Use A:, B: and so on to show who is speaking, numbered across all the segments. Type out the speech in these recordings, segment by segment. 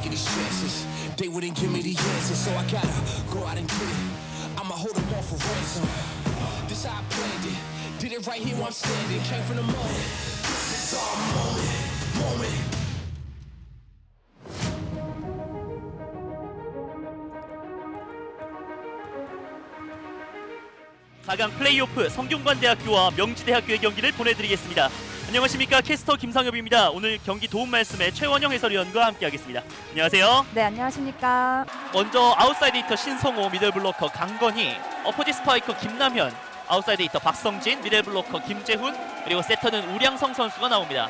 A: taking these chances. They wouldn't give me the answers, so I gotta go out and get it. I'ma hold them off for ransom. This how I planned it. Did it right here where I'm standing. Came from the mud. This is our moment, moment.
B: 사강 플레이오프 성균관대학교와 명지대학교의 경기를 보내드리겠습니다. 안녕하십니까 캐스터 김상엽입니다. 오늘 경기 도움 말씀에 최원영 해설위원과 함께하겠습니다. 안녕하세요.
C: 네, 안녕하십니까.
B: 먼저 아웃사이드 히터 신성호, 미들 블로커 강건희, 어퍼지 스파이커 김남현, 아웃사이드 히터 박성진, 미들 블로커 김재훈, 그리고 세터는 우량성 선수가 나옵니다.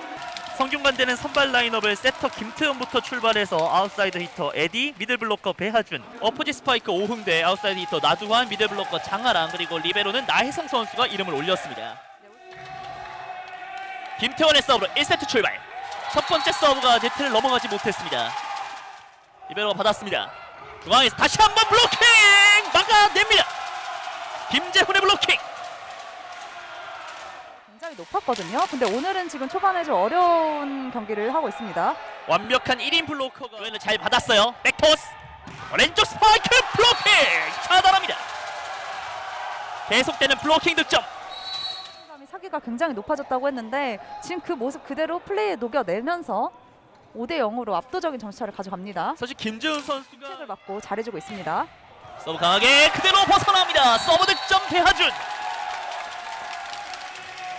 B: 성균관대는 선발 라인업을 세터 김태현부터 출발해서 아웃사이드 히터 에디, 미들블로커 배하준, 어퍼지 스파이커 오흥대, 아웃사이드 히터 나두환, 미들블로커 장하랑 그리고 리베로는 나혜성 선수가 이름을 올렸습니다. 김태원의 서브로 1세트 출발. 첫 번째 서브가 네트를 넘어가지 못했습니다. 리베로가 받았습니다. 중앙에서 다시 한번 블로킹 막아냅니다. 김재훈의 블로킹.
C: 굉장히 높았거든요. 근데 오늘은 지금 초반에 좀 어려운 경기를 하고 있습니다.
B: 완벽한 1인 블로커가 왼을 잘 받았어요. 백토스. 왼쪽 스파이크 블로킹 차단합니다. 계속되는 블로킹 득점.
C: 사기가 굉장히 높아졌다고 했는데 지금 그 모습 그대로 플레이에 녹여내면서 5대 0으로 압도적인 점수차를 가져갑니다.
B: 사실 김재훈 선수가
C: 킥을 맞고 잘해주고 있습니다.
B: 서브 강하게 그대로 벗어납니다. 서브 득점 배하준.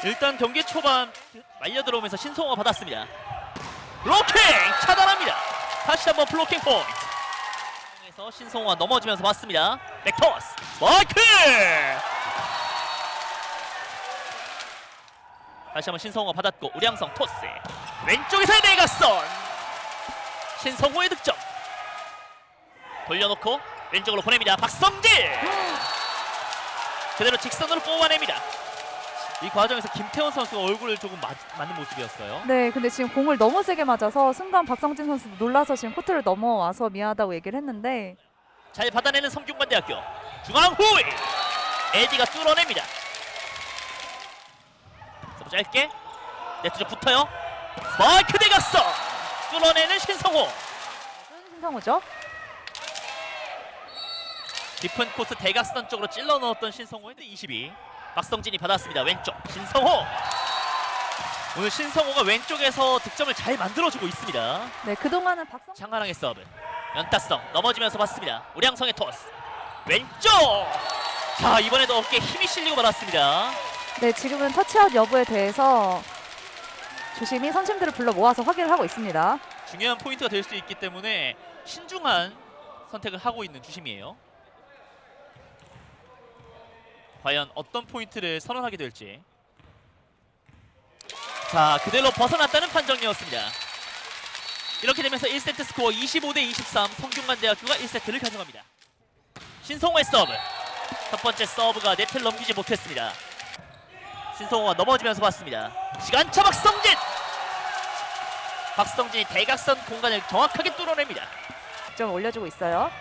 B: 일단 경기 초반 말려 들어오면서 신성호가 받았습니다. 블로킹 차단합니다. 다시 한번 블로킹 포인트. 에서 신성호가 넘어지면서 봤습니다. 백토스 마이크. 다시 한번 신성호가 받았고 우량성 토스 왼쪽에서의 내각선 신성호의 득점 돌려놓고 왼쪽으로 보냅니다. 박성진 그대로 직선으로 뽑아냅니다. 이 과정에서 김태원 선수가 얼굴을 조금 맞, 맞는 모습이었어요.
C: 네, 근데 지금 공을 너무 세게 맞아서 순간 박성진 선수 놀라서 지금 코트를 넘어와서 미안하다고 얘기를 했는데
B: 잘 받아내는 성균관대학교 중앙 후위 에디가 뚫어냅니다. 짧게. 네트 쪽 붙어요. 스파이크 대각선 뚫어내는 신성호.
C: 신성우죠.
B: 깊은 코스 대각선 쪽으로 찔러 넣었던 신성호인데 22 박성진이 받았습니다. 왼쪽. 신성호! 오늘 신성호가 왼쪽에서 득점을 잘 만들어주고 있습니다.
C: 네, 그동안은 박성
B: 장하랑의 서브. 연타성 넘어지면서 받습니다. 우량성의 토스. 왼쪽! 자 이번에도 어깨에 힘이 실리고 말았습니다
C: 네, 지금은 터치아웃 여부에 대해서 조심히 선심들을 불러 모아서 확인을 하고 있습니다.
B: 중요한 포인트가 될 수 있기 때문에 신중한 선택을 하고 있는 주심이에요. 과연 어떤 포인트를 선언하게 될지. 자 그대로 벗어났다는 판정이었습니다. 이렇게 되면서 1세트 스코어 25 대 23 성균관대학교가 1세트를 가져갑니다. 신성호의 서브. 첫 번째 서브가 네트를 넘기지 못했습니다 신성호가 넘어지면서 봤습니다. 시간차 박성진! 박성진이 대각선 공간을 정확하게 뚫어냅니다.
C: 좀 올려주고 있어요.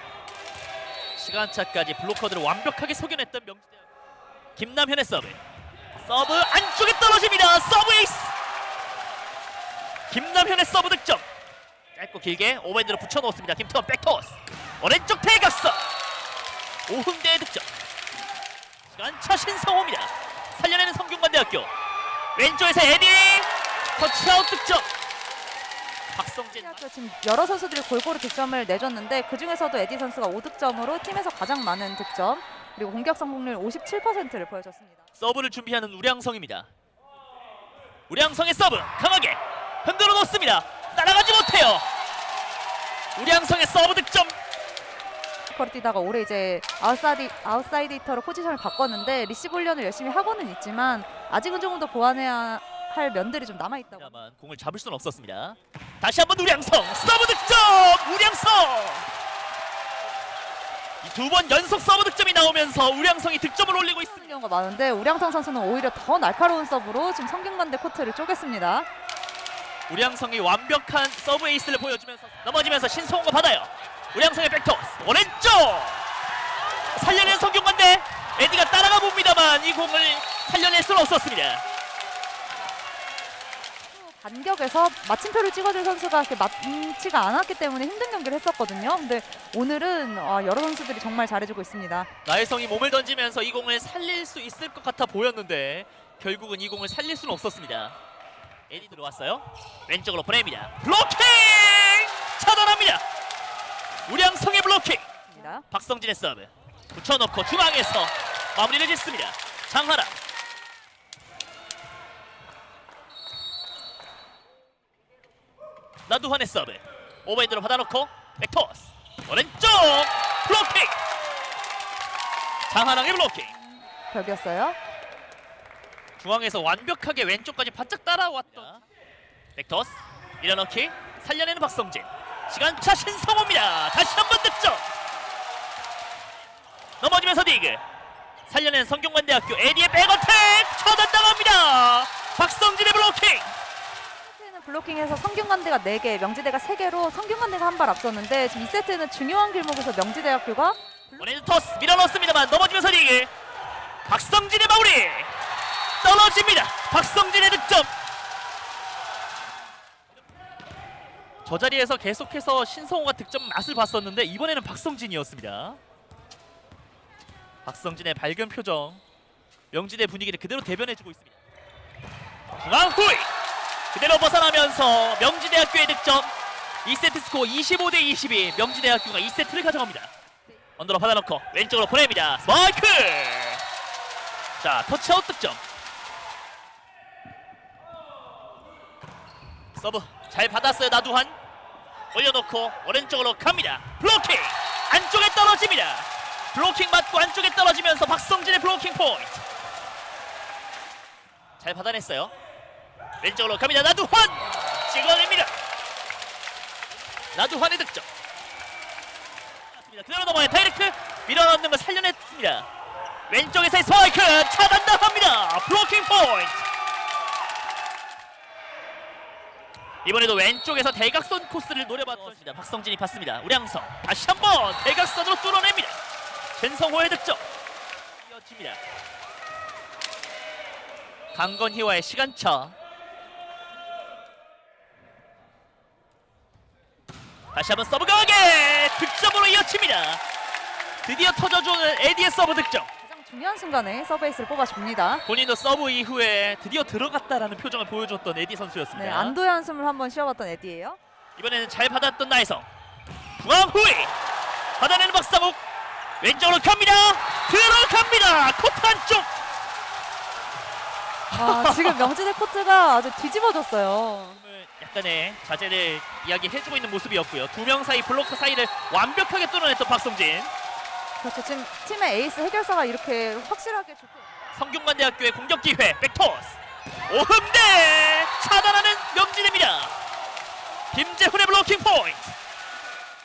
B: 시간차까지 블로커들을 완벽하게 속여냈던 명지대학. 김남현의 서브. 서브 안쪽에 떨어집니다. 서브 에이스! 김남현의 서브 득점. 짧고 길게 오버핸드로 붙여놓습니다. 김태원 백토스. 오른쪽 대각선. 오흥대의 득점. 시간차 신성호입니다. 살려내는 성 균관대학교 왼쪽에서 에디 터치아웃 득점 박성진
C: 학교 지금 여러 선수들이 골고루 득점을 내줬는데 그 중에서도 에디 선수가 5득점으로 팀에서 가장 많은 득점 그리고 공격 성공률 57%를 보여줬습니다.
B: 서브를 준비하는 우량성입니다. 우량성의 서브 강하게 흔들어 놓습니다. 따라가지 못해요. 우량성의 서브 득점.
C: 거리 뛰다가 올해 이제 아웃사이드, 아웃사이드 히터로 포지션을 바꿨는데 리시브 훈련을 열심히 하고는 있지만 아직은 조금 더 보완해야 할 면들이 좀 남아 있다고.
B: 다만 공을 잡을 수는 없었습니다. 다시 한번 우량성 서브 득점. 우량성. 두 번 연속 서브 득점이 나오면서 우량성이 득점을 올리고 있습니다.
C: 하는 경우가 많은데 우량성 선수는 오히려 더 날카로운 서브로 지금 성균관대 코트를 쪼갰습니다.
B: 우량성이 완벽한 서브 에이스를 보여주면서 넘어지면서 신성호가 받아요. 우량성의 백토스 오른쪽 살려낸 성균관대 에디가 따라가 봅니다만 이 공을 살려낼 수는 없었습니다.
C: 간격에서 마침표를 찍어줄 선수가 그렇게 많지가 않았기 때문에 힘든 경기를 했었거든요. 근데 오늘은 아, 여러 선수들이 정말 잘해주고 있습니다.
B: 나혜성이 몸을 던지면서 이 공을 살릴 수 있을 것 같아 보였는데 결국은 이 공을 살릴 수는 없었습니다. 에디 들어왔어요. 왼쪽으로 보냅니다. 블로킹! 차단합니다. 우량성의 블로킹. 박성진의 서브. 붙여놓고 중앙에서 마무리를 짓습니다. 장하나. 나두환의 서브. 오버핸드로 받아놓고 백토스. 오른쪽 블로킹. 장하나의 블로킹.
C: 벽이었어요.
B: 중앙에서 완벽하게 왼쪽까지 바짝 따라왔던 백토스 밀어넣기 살려내는 박성진 시간차 신성호입니다 다시 한번 득점 넘어지면서 디그 살려낸 성균관대학교 에디의 백어택 처단당합니다. 박성진의 블로킹!
C: 세트는 블로킹에서 성균관대가 4개, 명지대가 3개로 성균관대가 한 발 앞섰는데 지금 2세트는 중요한 길목에서 명지대학교가
B: 원헤드 토스 밀어넣습니다만 넘어지면서 디그 박성진의 마무리! 떨어집니다. 박성진의 득점! 저 자리에서 계속해서 신성호가 득점 맛을 봤었는데 이번에는 박성진이었습니다 박성진의 밝은 표정 명지대 분위기를 그대로 대변해주고 있습니다 중앙 후위 그대로 벗어나면서 명지대학교의 득점 2세트 스코어 25 대 22 명지대학교가 2세트를 가져갑니다 언더로 받아놓고 왼쪽으로 보냅니다. 스파이크! 자, 터치아웃 득점. 서브 잘 받았어요. 나두환. 올려놓고 오른쪽으로 갑니다. 블로킹! 안쪽에 떨어집니다. 블로킹 맞고 안쪽에 떨어지면서 박성진의 블로킹 포인트. 잘 받아냈어요. 왼쪽으로 갑니다. 나두환! 찍어냅니다. 나두환의 득점. 그대로 넘어요. 다이렉트 밀어넣는 걸 살려냈습니다. 왼쪽에서의 스파이크 차단 당합니다. 블로킹 포인트. 이번에도 왼쪽에서 대각선 코스를 노려봤습니다. 박성진이 봤습니다. 우량성 다시 한번 대각선으로 뚫어냅니다. 전성호의 득점. 이어집니다. 강건희와의 시간차. 다시 한번 서브 강하게 득점으로 이어집니다. 드디어 터져주는 에디의 서브 득점.
C: 가장 중요한 순간에 서브에이스를 뽑아줍니다.
B: 본인도 서브 이후에 드디어 들어갔다라는 표정을 보여줬던 에디
C: 네,
B: 선수였습니다.
C: 안도의 한숨을 한번 쉬어봤던 에디예요.
B: 이번에는 잘 받았던 나혜성. 중앙 후위 받아내는 박상욱 왼쪽으로 갑니다. 들어갑니다. 코트 안쪽.
C: 아, 지금 명지대 코트가 아주 뒤집어졌어요.
B: 약간의 자제를 이야기해주고 있는 모습이었고요. 두 명 사이 블로커 사이를 완벽하게 뚫어냈던 박성진.
C: 그렇죠. 지금 팀의 에이스 해결사가 이렇게 확실하게 좋고
B: 성균관대학교의 공격 기회 백토스 오흠대 차단하는 명진입니다 김재훈의 블로킹 포인트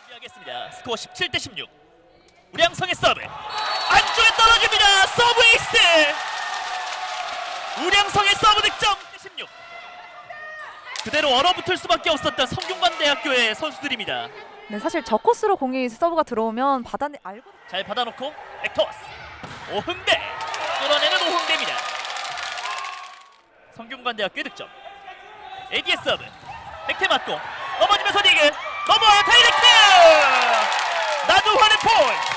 B: 준비하겠습니다 스코어 17대 16 우량성의 서브. 안쪽에 떨어집니다. 서브 에이스. 우량성의 서브 득점. 16 그대로 얼어붙을 수밖에 없었던 성균관대학교의 선수들입니다.
C: 네, 사실 저 코스로 공이 서브가 들어오면 받아내 알고
B: 잘 받아놓고 백토스. 오흥대. 뚫어내는 오흥대입니다. 성균관대학교 득점. 에디의 서브. 백태 맞고 넘어지면서 리그 넘어와요 다이렉트! 나두환의 포인트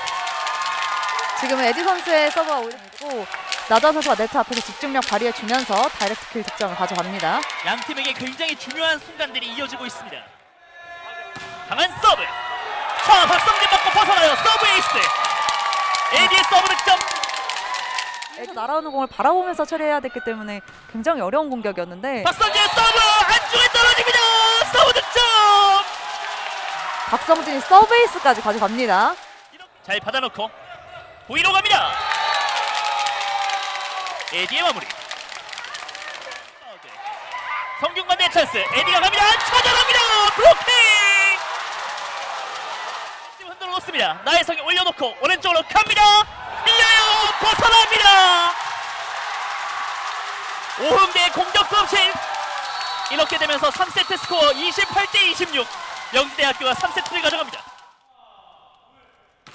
C: 지금은 에디 선수의 서브가 올리고 나다 선수가 네트 앞에서 집중력 발휘해 주면서 다이렉트 킬 득점을 가져갑니다.
B: 양 팀에게 굉장히 중요한 순간들이 이어지고 있습니다. 강한 서브. 자 박성진 맞고 벗어나요. 서브 에이스. 에디의 서브 득점.
C: 날아오는 공을 바라보면서 처리해야 됐기 때문에 굉장히 어려운 공격이었는데
B: 박성진의 서브! 안쪽에 떨어집니다. 서브 득점!
C: 박성진이 서브 에이스까지 가져갑니다.
B: 잘 받아놓고 보이로 갑니다. 에디의 마무리. 성균관대 찬스. 에디가 갑니다. 찾아갑니다. 블로킹. 흔들어 놓습니다. 나혜성이 올려놓고 오른쪽으로 갑니다. 밀려요. 벗어납니다. 오흥대의 공격 검실. 이렇게 되면서 3세트 스코어 28대 26. 영지대학교가 3세트를 가져갑니다.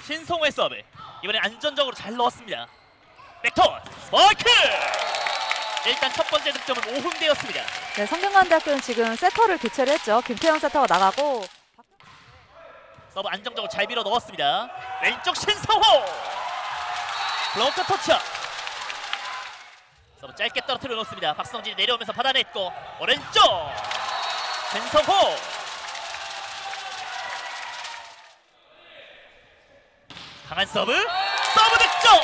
B: 신성호의 서브 이번엔 안전적으로 잘 넣었습니다 백톤 스파이크 일단 첫 번째 득점은 오흥대였습니다.
C: 네, 성균관대학교는 지금 세터를 교체를 했죠. 김태형 세터가 나가고
B: 서브 안정적으로 잘 밀어 넣었습니다. 왼쪽 신성호 블로커 터치업. 서브 짧게 떨어뜨려 놓습니다. 박성진이 내려오면서 받아냈고 오른쪽 신성호 강한 서브 서브 득점.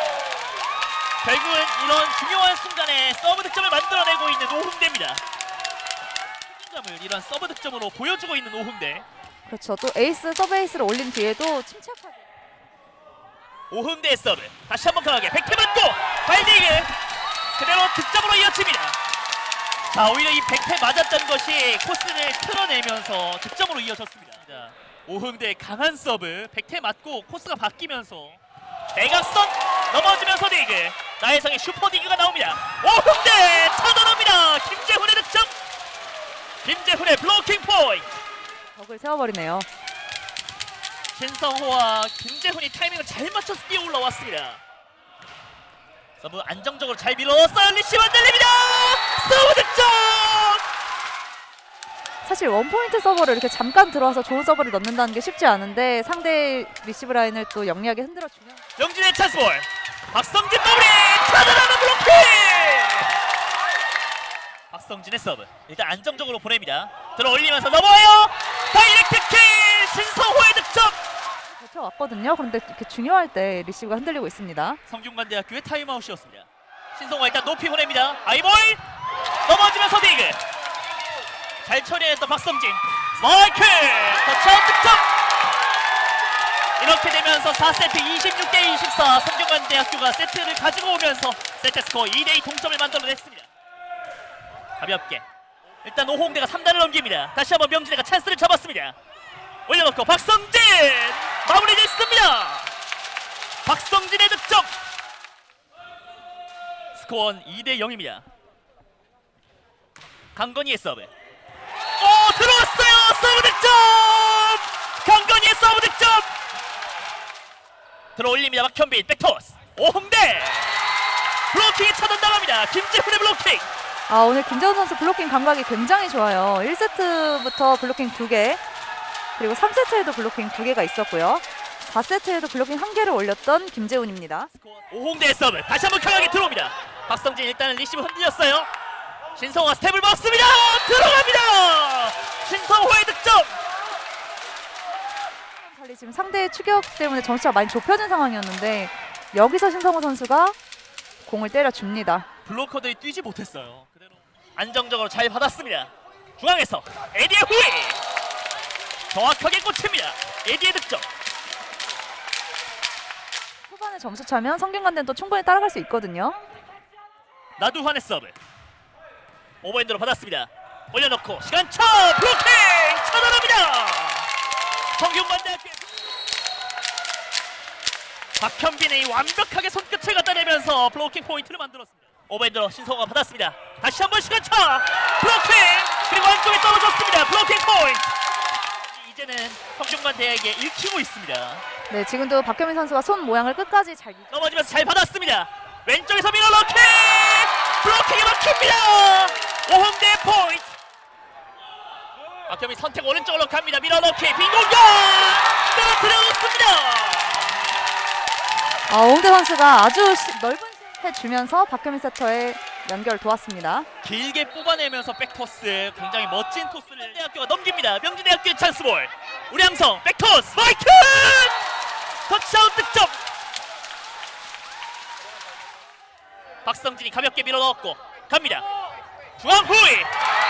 B: 결국은 이런 중요한 순간에 서브 득점을 만들어내고 있는 오흥대입니다. 책임감을 이런 서브 득점으로 보여주고 있는 오흥대.
C: 그렇죠. 또 에이스 서브 에이스를 올린 뒤에도 침착하게
B: 오흥대의 서브 다시 한번 강하게 백태 맞고 발디그 그대로 득점으로 이어집니다 자 오히려 이 백태 맞았던 것이 코스를 틀어내면서 득점으로 이어졌습니다 자, 오흥대의 강한 서브 백태 맞고 코스가 바뀌면서 대각선 넘어지면서 디그 나혜성의 슈퍼디그가 나옵니다 오흥대 차단합니다 김재훈의 득점 김재훈의 블로킹 포인트
C: 벽을 세워버리네요.
B: 신성호와 김재훈이 타이밍을 잘 맞춰서 뛰어 올라왔습니다. 서브 안정적으로 잘. 리시브 안 들립니다. 서브 득점.
C: 사실 원포인트 서버를 이렇게 잠깐 들어와서 좋은 서버를 넣는다는 게 쉽지 않은데 상대 리시브 라인을 또 영리하게 흔들어주면
B: 영진의 찬스볼. 박성진 마무리. 차단하는 블로킹. 박성진의 서브. 일단 안정적으로 보냅니다. 들어 올리면서 넘어와요. 다이렉트 킥. 신성호의 득점.
C: 버텨왔거든요. 그런데 이렇게 중요할 때 리시브가 흔들리고 있습니다.
B: 성균관대학교의 타임아웃이었습니다. 신성호 일단 높이 보냅니다. 아이볼 넘어지면서 디그 잘 처리했던 박성진 스마이크 터치아웃 득점 이렇게 되면서 4세트 26대 24 성균관대학교가 세트를 가지고 오면서 세트 스코어 2대2 동점을 만들어냈습니다. 가볍게 일단 오홍대가 3단을 넘깁니다. 다시 한번 명진이가 찬스를 잡았습니다. 올려놓고 박성진 마무리 짓습니다. 박성진의 득점 스코어는 2대 0입니다. 강건희의 서브. 들어 올립니다. 박현빈 백토스. 오홍대 블로킹에 차단당합니다. 김재훈의 블로킹.
C: 아 오늘 김재훈 선수 블로킹 감각이 굉장히 좋아요. 1세트부터 블로킹 2개 그리고 3세트에도 블로킹 2개가 있었고요. 4세트에도 블로킹 1개를 올렸던 김재훈입니다.
B: 오홍대의 서브 다시 한번 강하게 들어옵니다. 박성진 일단은 리시브 흔들렸어요. 신성화 스텝을 먹습니다. 들어갑니다. 신성호의 득점.
C: 달리 지금 상대의 추격 때문에 점수가 많이 좁혀진 상황이었는데 여기서 신성호 선수가 공을 때려줍니다.
B: 블로커들이 뛰지 못했어요. 그대로 안정적으로 잘 받았습니다. 중앙에서 에디의 후위 정확하게 꽂힙니다. 에디의 득점.
C: 후반에 점수 차면 성균관대는 또 충분히 따라갈 수 있거든요.
B: 나두환의 서브. 오버핸드로 받았습니다. 올려놓고 시간 차 블로킹 차단합니다. 성균관대학교 박현빈의 완벽하게 손끝을 갖다 대면서 블로킹 포인트를 만들었습니다. 오버핸드로 신성호가 받았습니다. 다시 한번 시간 차 블로킹 그리고 안쪽에 떨어졌습니다. 블로킹 포인트. 이제는 성균관대에게 읽히고 있습니다.
C: 네, 지금도 박현민 선수가 손 모양을 끝까지 잘
B: 넘어지면서 잘 받았습니다. 왼쪽에서 밀어넣기 블로킹이 막힙니다. 오홍대 포인트. 박현민 선택 오른쪽으로 갑니다. 밀어넣기 빈공격 떨어뜨려 놓습니다.
C: 아, 홍대 선수가 아주 시- 넓은 시- 해 주면서 박현민 세터의 연결 도왔습니다.
B: 길게 뽑아내면서 백토스 굉장히 멋진 토스를 대학교가 넘깁니다. 명진대학교의 찬스볼 우량성 백토스 파이트 터치아웃 득점 박성진이 가볍게 밀어넣었고 갑니다. 중앙 후위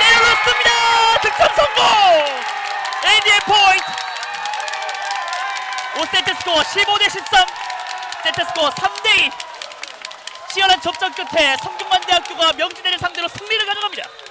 B: 때려놓습니다. 득점 성공 에디의 포인트 5세트 스코어 15 대 13 세트 스코어 3대2 치열한 접전 끝에 성균관대학교가 명진대를 상대로 승리를 가져갑니다.